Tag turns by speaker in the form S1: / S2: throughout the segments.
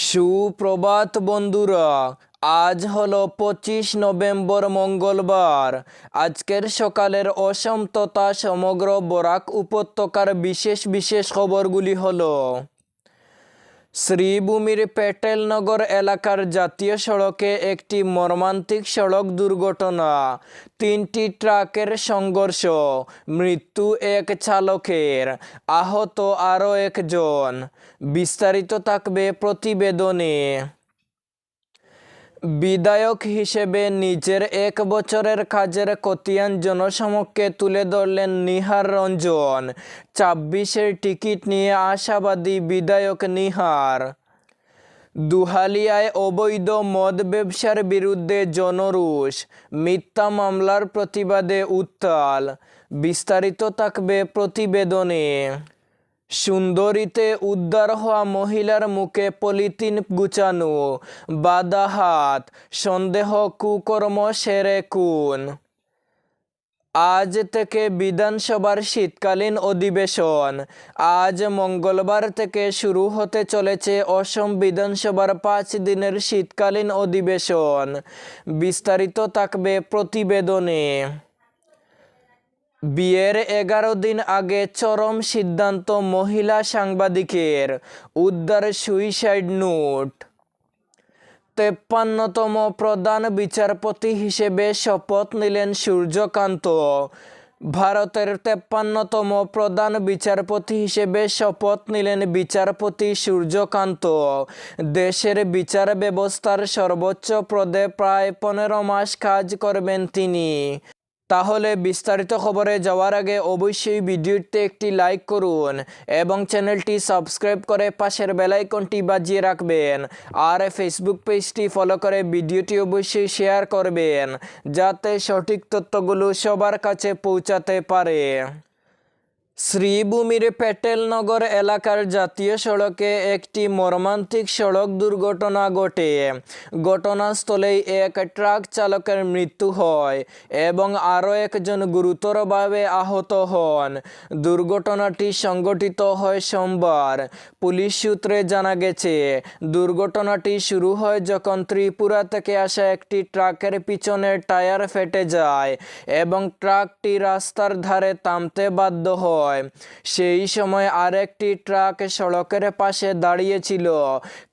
S1: সুপ্রভাত বন্ধুরা, আজ হল পঁচিশ নভেম্বর মঙ্গলবার। আজকের সকালের অসম সমগ্র বরাক উপত্যকার বিশেষ বিশেষ খবরগুলি হলো শ্রীভূমির পেটেলনগর এলাকার জাতীয় সড়কে একটি মর্মান্তিক সড়ক দুর্ঘটনা, তিনটি ট্রাকের সংঘর্ষ, মৃত্যু এক চালকের, আহত আরও একজন। বিস্তারিত থাকবে প্রতিবেদনে। বিধায়ক হিসেবে নিজের এক বছরের কাজের কতিয়ান জনসমক্ষে তুলে ধরলেন নিহার রঞ্জন। ছাব্বিশের টিকিট নিয়ে আশাবাদী বিধায়ক নিহার। দুহালিয়ায় অবৈধ মদ ব্যবসার বিরুদ্ধে জনরুষ, মিথ্যা মামলার প্রতিবাদে উত্তাল, বিস্তারিত থাকবে প্রতিবেদনে। সুন্দরীতে উদ্ধার হওয়া মহিলার মুখে পলিথিন গুচানো। বাধা হাত, সন্দেহ, কুকর্ম, সেরে কুন আজ থেকে বিধানসভার শীতকালীন অধিবেশন। আজ মঙ্গলবার থেকে শুরু হতে চলেছে অসম বিধানসভার পাঁচ দিনের শীতকালীন অধিবেশন। বিস্তারিত থাকবে প্রতিবেদনে। বিয়ের এগারো দিন আগে চরম সিদ্ধান্ত মহিলা সাংবাদিকের। উদ্ধার সুইসাইড নোট। তেপ্পান্নতম প্রধান বিচারপতি হিসেবে শপথ নিলেন সূর্যকান্ত। ভারতের তেপ্পান্নতম প্রধান বিচারপতি হিসেবে শপথ নিলেন বিচারপতি সূর্যকান্ত। দেশের বিচার ব্যবস্থার সর্বোচ্চ পদে প্রায় পনেরো মাস কাজ করবেন তিনি। তাহলে বিস্তারিত খবরে যাওয়ার আগে অবশ্যই ভিডিওটিতে একটি লাইক করুন এবং চ্যানেলটি সাবস্ক্রাইব করে পাশের বেলাইকনটি বাজিয়ে রাখবেন। আর ফেসবুক পেজটি ফলো করে ভিডিওটি অবশ্যই শেয়ার করবেন, যাতে সঠিক তথ্যগুলো সবার কাছে পৌঁছাতে পারে। শ্রীভূমির পেটেলনগর এলাকার জাতীয় সড়কে একটি মর্মান্তিক সড়ক দুর্ঘটনা ঘটে। ঘটনাস্থলেই এক ট্রাক চালকের মৃত্যু হয় এবং আরও একজন গুরুতরভাবে আহত হন। দুর্ঘটনাটি সংঘটিত হয় সোমবার। পুলিশ সূত্রে জানা গেছে, দুর্ঘটনাটি শুরু হয় যখন ত্রিপুরা থেকে আসা একটি ট্রাকের পিছনের টায়ার ফেটে যায় এবং ট্রাকটি রাস্তার ধারে থামতে বাধ্য হয়। সেই সময় আরেকটি ট্রাক সড়কের পাশে দাঁড়িয়েছিল।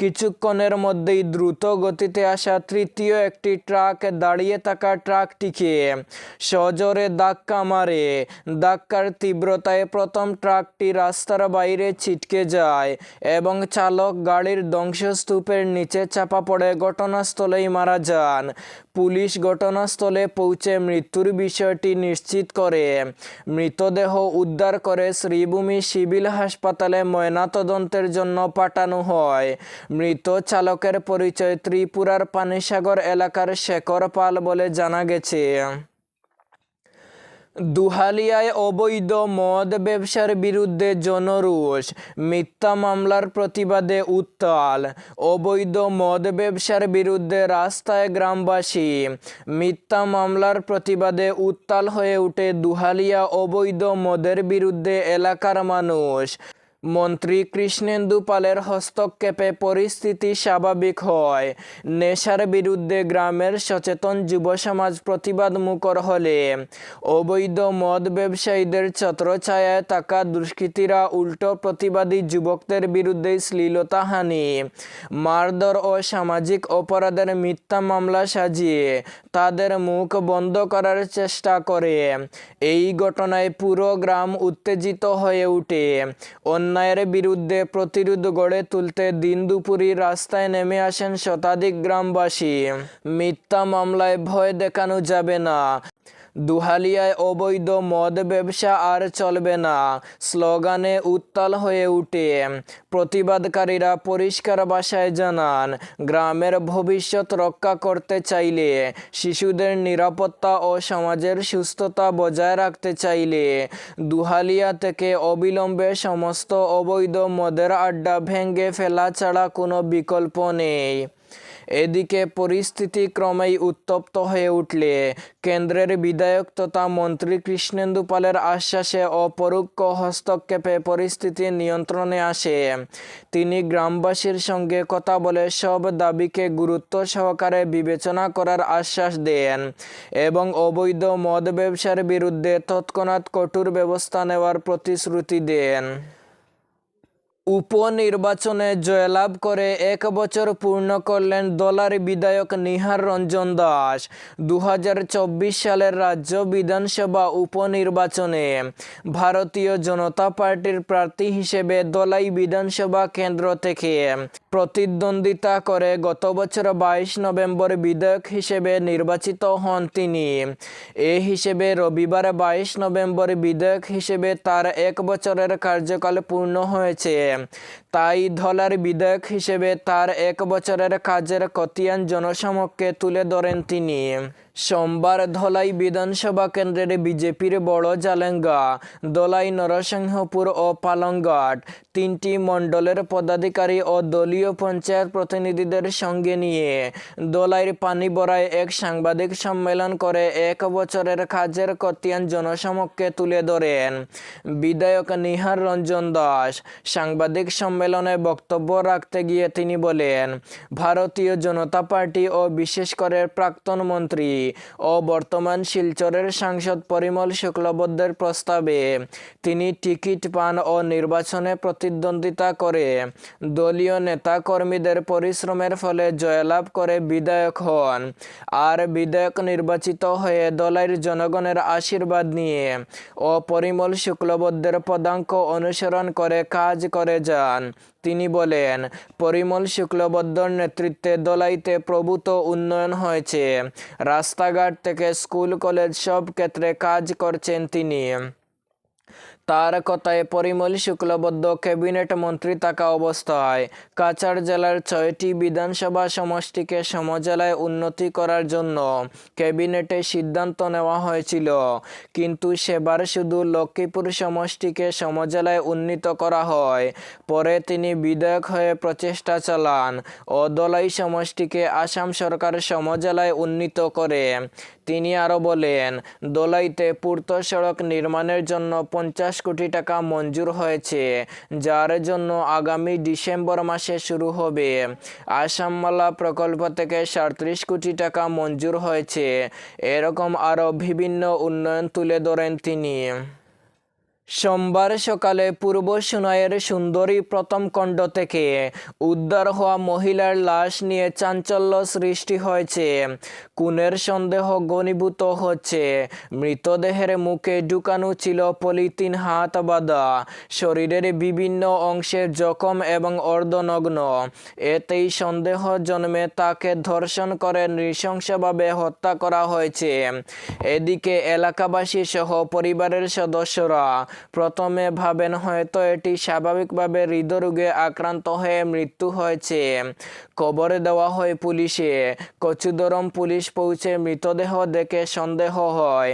S1: কিছুক্ষণের মধ্যেই দ্রুত গতিতে আসা তৃতীয় একটি ট্রাক দাঁড়িয়ে থাকা ট্রাকটিকে সজোরে ধাক্কা মারে। ধাক্কার তীব্রতায় প্রথম ট্রাকটি রাস্তার বাইরে ছিটকে যায় এবং চালক গাড়ির ধ্বংসস্তূপের নিচে চাপা পড়ে ঘটনাস্থলেই মারা যান। পুলিশ ঘটনাস্থলে পৌঁছে মৃত্যুর বিষয়টি নিশ্চিত করে। মৃতদেহ উদ্ধার করে শ্রীভূমি সিভিল হাসপাতালে ময়নাতদন্তের জন্য পাঠানো হয়। মৃত চালকের পরিচয় ত্রিপুরার পানিসাগর এলাকার শেখর পাল বলে জানা গেছে। দুহালিয়ায় অবৈধ মদ ব্যবসার বিরুদ্ধে জনরোষ, মিথ্যা মামলার প্রতিবাদে উত্তাল, অবৈধ মদ ব্যবসার বিরুদ্ধে রাস্তায় গ্রামবাসী, মিথ্যা মামলার প্রতিবাদে উত্তাল হয়ে উঠে দুহালিয়া অবৈধ মদের বিরুদ্ধে এলাকার মানুষ। মন্ত্রী কৃষ্ণেন্দু পালের হস্তক্ষেপে পরিস্থিতি স্বাভাবিক হয়। নেশার বিরুদ্ধে গ্রামের সচেতন যুব সমাজ প্রতিবাদ মুখর হলে অবৈধ মদ ব্যবসায়ীদের ছত্রছায়ায় থাকা দুষ্কৃতীরা উল্টো প্রতিবাদী যুবকদের বিরুদ্ধে শ্লীলতাহানি মারধর ও সামাজিক অপরাধের মিথ্যা মামলা সাজিয়ে তাদের মুখ বন্ধ করার চেষ্টা করে। এই ঘটনায় পুরো গ্রাম উত্তেজিত হয়ে ওঠে। অন্যায়ের বিরুদ্ধে প্রতিরোধ গড়ে তুলতে দিন দুপুরি রাস্তায় নেমে আসেন শতাধিক গ্রামবাসী। মিথ্যা মামলায় ভয় দেখানো যাবে না। দুহালিয়ায় অবৈধ মদ ব্যবসা আর চলবে না। স্লোগানে উত্তাল হয়ে উঠে। প্রতিবাদকারীরা পরিষ্কার ভাষায় জানান, গ্রামের ভবিষ্যৎ রক্ষা করতে চাইলে, শিশুদের নিরাপত্তা ও সমাজের সুস্থতা বজায় রাখতে চাইলে, দুহালিয়া থেকে অবিলম্বে সমস্ত অবৈধ মদের আড্ডা ভেঙে ফেলা ছাড়া কোনো বিকল্প নেই। এদিকে পরিস্থিতি ক্রমেই উত্তপ্ত হয়ে উঠলে কেন্দ্রের বিধায়ক তথা মন্ত্রী কৃষ্ণেন্দু পালের আশ্বাসে অপরোক্ষ হস্তক্ষেপে পরিস্থিতি নিয়ন্ত্রণে আসে। তিনি গ্রামবাসীর সঙ্গে কথা বলে সব দাবিকে গুরুত্ব সহকারে বিবেচনা করার আশ্বাস দেন এবং অবৈধ মদ ব্যবসার বিরুদ্ধে তৎক্ষণাৎ কঠোর ব্যবস্থা নেওয়ার প্রতিশ্রুতি দেন। উপনির্বাচনে জয়লাভ করে এক বছর পূর্ণ করলেন দলার বিধায়ক নিহার রঞ্জন দাস। দু হাজার চব্বিশ সালের রাজ্য বিধানসভা উপনির্বাচনে ভারতীয় জনতা পার্টির প্রার্থী হিসেবে দলাই বিধানসভা কেন্দ্র থেকে। প্রতিদ্বন্দ্বিতা করে গত বছর বাইশ নভেম্বর বিধায়ক হিসেবে নির্বাচিত হন তিনি। এ হিসেবে রবিবার বাইশ নভেম্বর বিধায়ক হিসেবে তার এক বছরের কার্যকাল পূর্ণ হয়েছে। তাই ধলার বিধায়ক হিসেবে তার এক বছরের কাজের কতিয়ান জনসমক্ষে তুলে ধরেন তিনি। সোমবার ধলাই বিধানসভা কেন্দ্রের বিজেপির বড় জালেঙ্গা দলাই নরসিংহপুর ও পালংঘাট তিনটি মণ্ডলের পদাধিকারী ও দলীয় পঞ্চায়েত প্রতিনিধিদের সঙ্গে নিয়ে দলাইয়ের পানিবড়ায় এক সাংবাদিক সম্মেলন করে এক বছরের কাজের খতিয়ান জনসমক্ষে তুলে ধরেন। বিধায়ক নিহার রঞ্জন দাস সাংবাদিক সম্মেলনে বক্তব্য রাখতে গিয়ে তিনি বলেন, ভারতীয় জনতা পার্টি ও বিশেষ করে প্রাক্তন মন্ত্রী ও বর্তমান শিলচরের সাংসদ পরিমল শুক্লবদ্ধের প্রস্তাবে। তিনি টিকিট পান ও নির্বাচনে প্রতিদ্বন্দ্বিতা করে। দলীয় নেতা কর্মীদের পরিশ্রমের ফলে জয়লাভ করে বিধায়ক হন। আর বিধায়ক নির্বাচিত হয়ে দলের জনগণের আশীর্বাদ নিয়ে ও পরিমল শুক্লবদ্ধের পদাঙ্ক অনুসরণ করে কাজ করে যান। তিনি বলেন, পরিমল শুক্লবদ্ধর নেতৃত্বে দলাইতে প্রভূত উন্নয়ন হয়েছে। রাস্তাঘাট থেকে স্কুল, কলেজ সব ক্ষেত্রে কাজ করছেন তিনি। তার কথায় পরিমল শুক্লবদ্ধ ক্যাবিনেট মন্ত্রী থাকা অবস্থায় কাছাড় জেলার ছয়টি বিধানসভা সমষ্টিকে সমজেলায় উন্নতি করার জন্য ক্যাবিনেটে সিদ্ধান্ত নেওয়া হয়েছিল। কিন্তু সেবার শুধু লক্ষ্মীপুর সমষ্টিকে সমজেলায় উন্নীত করা হয়, পরে তিনি বিধায়ক হয়ে প্রচেষ্টা চালান। ও দলাই সমষ্টিকে আসাম সরকার সমজেলায় উন্নীত করে। তিনি আরও বলেন, দোলাইতে পূর্ত সড়ক নির্মাণের জন্য পঞ্চাশ কোটি টাকা মঞ্জুর হয়েছে, যার জন্য আগামী ডিসেম্বর মাসে শুরু হবে। আসামমালা প্রকল্প থেকে সাঁত্রিশ কোটি টাকা মঞ্জুর হয়েছে। এরকম আরও বিভিন্ন উন্নয়ন তুলে ধরেন তিনি। সোমবার সকালে পূর্ব সুনাইয়ের সুন্দরী প্রথম খণ্ড থেকে উদ্ধার হওয়া মহিলার লাশ নিয়ে চাঞ্চল্য সৃষ্টি হয়েছে। খুনের সন্দেহ ঘনীভূত হচ্ছে। মৃতদেহের মুখে ঢুকানো ছিল পলিথিন, হাত, বাঁধা। শরীরের বিভিন্ন অংশে জখম এবং অর্ধনগ্ন। এতেই সন্দেহ জন্মে তাকে ধর্ষণ করে নৃশংসভাবে হত্যা করা হয়েছে। এদিকে এলাকাবাসী সহ পরিবারের সদস্যরা প্রথমে ভাবেন হয়তো এটি স্বাভাবিকভাবে হৃদরোগে আক্রান্ত হয়ে মৃত্যু হয়েছে। খবরে দেওয়া হয় পুলিশে। কচুদরম পুলিশ পৌঁছে মৃতদেহ দেখে সন্দেহ হয়।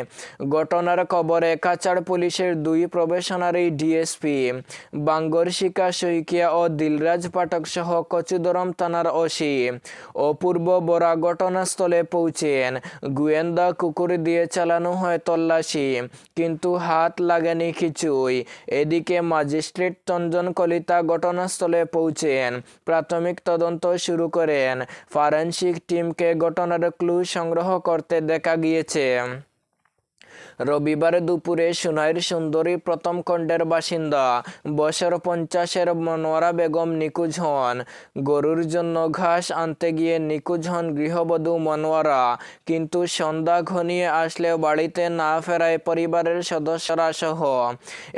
S1: ঘটনার খবরে কাছাড় পুলিশের দুই প্রবেশনারি ডিএসপি বাঙ্গরশিকা শইকিয়া ও দিলরাজ পাঠক সহ কচুদরম থানার ওসি অপূর্ব বরা ঘটনাস্থলে পৌঁছেন। গোয়েন্দা কুকুর দিয়ে চালানো হয় তল্লাশি, কিন্তু হাত লাগেনি কিছুই এদিকে ম্যাজিস্ট্রেট চন্দন কলিতা ঘটনাস্থলে পৌঁছেন, প্রাথমিক তদন্ত শুরু করেন। ফরেনসিক টিমকে ঘটনার ক্লু সংগ্রহ করতে দেখা গিয়েছে। রবিবার দুপুরে সোনাইর সুন্দরী প্রথম খণ্ডের বাসিন্দা বছর পঞ্চাশের মনোয়ারা বেগম নিখোঁজ হন। গরুর জন্য ঘাস আনতে গিয়ে নিখোঁজ হন গৃহবধূ মনোয়ারা। কিন্তু সন্ধ্যা ঘনিয়ে আসলেও বাড়িতে না ফেরায় পরিবারের সদস্যরা সহ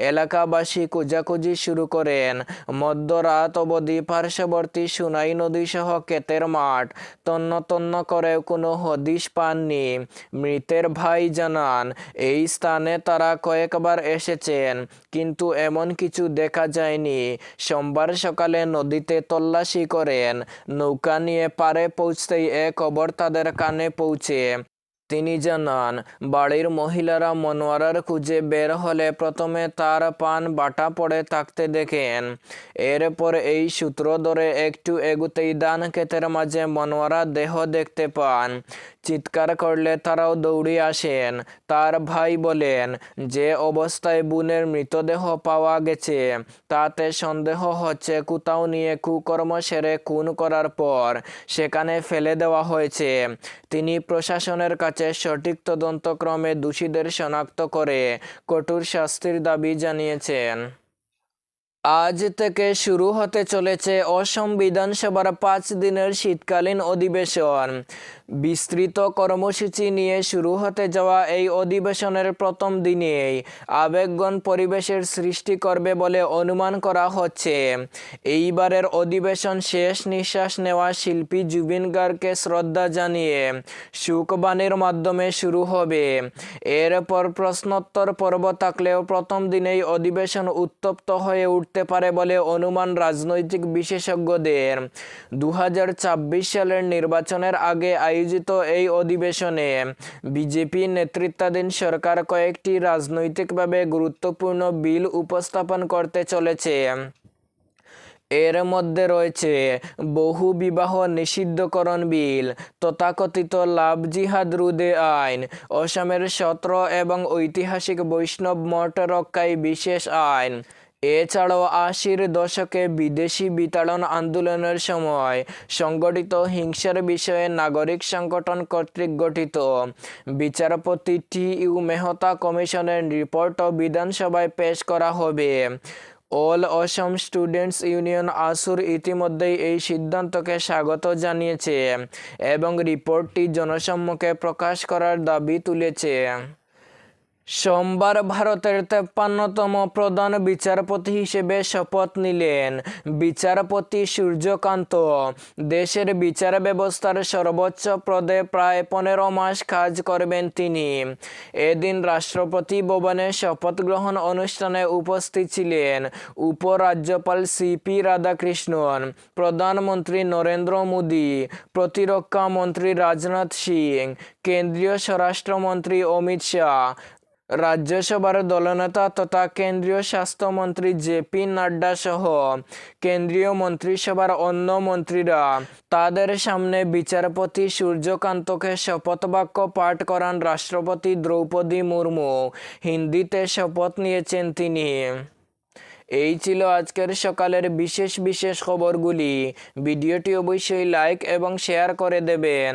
S1: এলাকাবাসী খোঁজাখুঁজি শুরু করেন। মধ্যরাত অবধি পার্শ্ববর্তী সুনাই নদী সহ ক্ষেতের মাঠ তন্ন তন্ন করেও কোনো হদিশ পাননি। মৃতের ভাই জানান এই স্থানে তারা কয়েকবার এসেছেন, কিন্তু এমন কিছু দেখা যায়নি। সোমবার সকালে নদীতে তল্লাশি করেন, নৌকা নিয়ে পারে পৌঁছতেই এ খবর তাদের কানে পৌঁছে। তিনি জানান, বাড়ির মহিলারা মনোয়ারার খুঁজে বের হলে প্রথমে তার পান বাটা পড়ে থাকতে দেখেন। এরপর এই সূত্র ধরে একটু এগুতেই দান ক্ষেতের মাঝে মনোয়ারা দেহ দেখতে পান। চিৎকার করলে তারাও দৌড়ে আসেন। তার ভাই বলেন, যে অবস্থায় বোনের মৃতদেহ পাওয়া গেছে, তাতে সন্দেহ হচ্ছে কোথাও নিয়ে কুকর্ম সেরে খুন করার পর সেখানে ফেলে দেওয়া হয়েছে। তিনি প্রশাসনের কাছে সঠিক তদন্তক্রমে দোষীদের শনাক্ত করে কঠোর শাস্তির দাবি জানিয়েছেন। আজ থেকে শুরু হতে চলেছে অসম বিধানসভার পাঁচ দিনের শীতকালীন অধিবেশন। বিস্তৃত কর্মসূচি নিয়ে শুরু হতে যাওয়া এই অধিবেশনের প্রথম দিনেই আবেগগণ পরিবেশের সৃষ্টি করবে বলে অনুমান করা হচ্ছে। এইবারের অধিবেশন শেষ নিঃশ্বাস নেওয়া শিল্পী জুবিন গার্গকে শ্রদ্ধা জানিয়ে শোকবাণীর মাধ্যমে শুরু হবে। এরপর প্রশ্নোত্তর পর্ব থাকলেও প্রথম দিনেই অধিবেশন উত্তপ্ত হয়ে উঠতে পারে বলে অনুমান রাজনৈতিক বিশেষজ্ঞদের। দু হাজার ছাব্বিশ সালের নির্বাচনের আগে আয়োজিত এই অধিবেশনে বিজেপি নেতৃত্বাধীন সরকার কয়েকটি রাজনৈতিকভাবে গুরুত্বপূর্ণ বিল উপস্থাপন করতে চলেছে। এর মধ্যে রয়েছে বহু বিবাহ নিষিদ্ধকরণ বিল, তথাকথিত লাভ জিহাদ রুদে আইন, অসমের সত্র এবং ঐতিহাসিক বৈষ্ণব মঠ রক্ষায় বিশেষ আইন এছাড়াও আশির দশকে বিদেশি বিতাড়ন আন্দোলনের সময় সংগঠিত হিংসার বিষয়ে নাগরিক সংগঠন কর্তৃক গঠিত। বিচারপতি টি ইউ মেহতা কমিশনের রিপোর্টও বিধানসভায় পেশ করা হবে। অল অসম স্টুডেন্টস ইউনিয়ন আসুর ইতিমধ্যেই এই সিদ্ধান্তকে স্বাগত জানিয়েছে এবং রিপোর্টটি জনসম্মুখে প্রকাশ করার দাবি তুলেছে। সোমবার ভারতের তেপ্পান্নতম প্রধান বিচারপতি হিসেবে শপথ নিলেন বিচারপতি সূর্যকান্ত। দেশের বিচার ব্যবস্থার সর্বোচ্চ পদে প্রায় পনেরো মাস কাজ করবেন তিনি। এদিন রাষ্ট্রপতি ভবনে শপথ গ্রহণ অনুষ্ঠানে উপস্থিত ছিলেন উপরাজ্যপাল সিপি রাধাকৃষ্ণন, প্রধানমন্ত্রী নরেন্দ্র মোদী, প্রতিরক্ষা মন্ত্রী রাজনাথ সিং, কেন্দ্রীয় স্বরাষ্ট্রমন্ত্রী অমিত শাহ রাজ্যসভার দলনেতা তথা কেন্দ্রীয় স্বাস্থ্যমন্ত্রী জেপি নাড্ডা সহ কেন্দ্রীয় মন্ত্রিসভার অন্য মন্ত্রীরা তাদের সামনে বিচারপতি সূর্যকান্তকে শপথ বাক্য পাঠ করান রাষ্ট্রপতি দ্রৌপদী মুর্মু। হিন্দিতে শপথ নিয়েছেন তিনি। এই ছিল আজকের সকালের বিশেষ বিশেষ খবরগুলি। ভিডিওটি অবশ্যই লাইক এবং শেয়ার করে দেবেন।